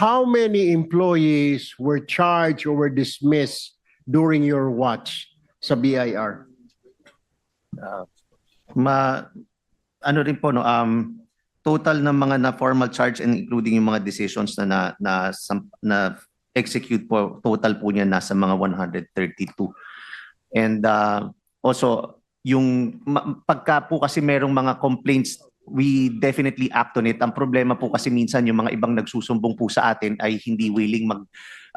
how many employees were charged or were dismissed during your watch sa BIR? ma ano rin po no um total ng mga na formal charge and including yung mga decisions na na na, na execute po total po niya nasa mga 132 and uh, also yung pagka po kasi merong mga complaints we definitely act on it. Ang problema po kasi minsan yung mga ibang nagsusumbong po sa atin ay hindi willing mag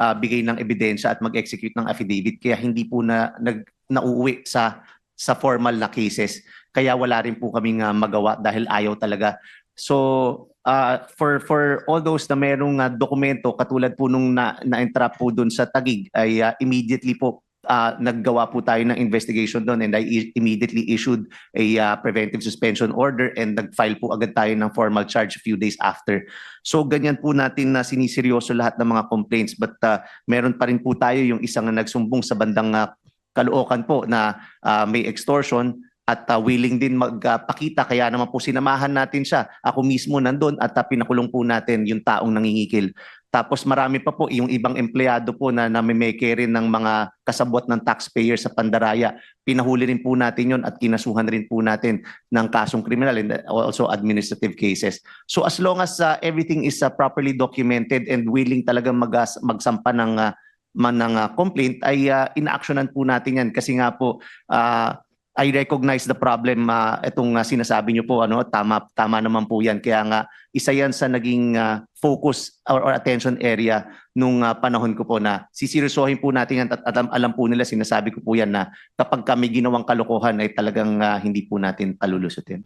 uh, bigay ng ebidensya at mag-execute ng affidavit. Kaya hindi po na nag nauuwi sa sa formal na cases. Kaya wala rin po kaming uh, magawa dahil ayaw talaga. So uh, for for all those na merong uh, dokumento katulad po nung na, na-entrap po doon sa Tagig ay uh, immediately po uh, naggawa po tayo ng investigation doon and I immediately issued a uh, preventive suspension order and nag-file po agad tayo ng formal charge a few days after. So ganyan po natin na siniseryoso lahat ng mga complaints but uh, meron pa rin po tayo yung isang nagsumbong sa bandang uh, Caloocan po na uh, may extortion at uh, willing din magpakita kaya naman po sinamahan natin siya. Ako mismo nandun at uh, pinakulong po natin yung taong nangingikil. Tapos marami pa po yung ibang empleyado po na namimeke rin ng mga kasabot ng taxpayer sa Pandaraya. Pinahuli rin po natin yon at kinasuhan rin po natin ng kasong kriminal and also administrative cases. So as long as uh, everything is uh, properly documented and willing talaga mag magsampa ng uh, man ng uh, complaint ay uh, inactionan po natin yan kasi nga po uh, I recognize the problem uh, itong uh, sinasabi niyo po ano tama tama naman po yan kaya nga isa yan sa naging uh, focus or, or attention area nung uh, panahon ko po na sisiryosohin po natin at alam, alam po nila sinasabi ko po yan na kapag kami ginawang kalokohan ay talagang uh, hindi po natin palulusutin.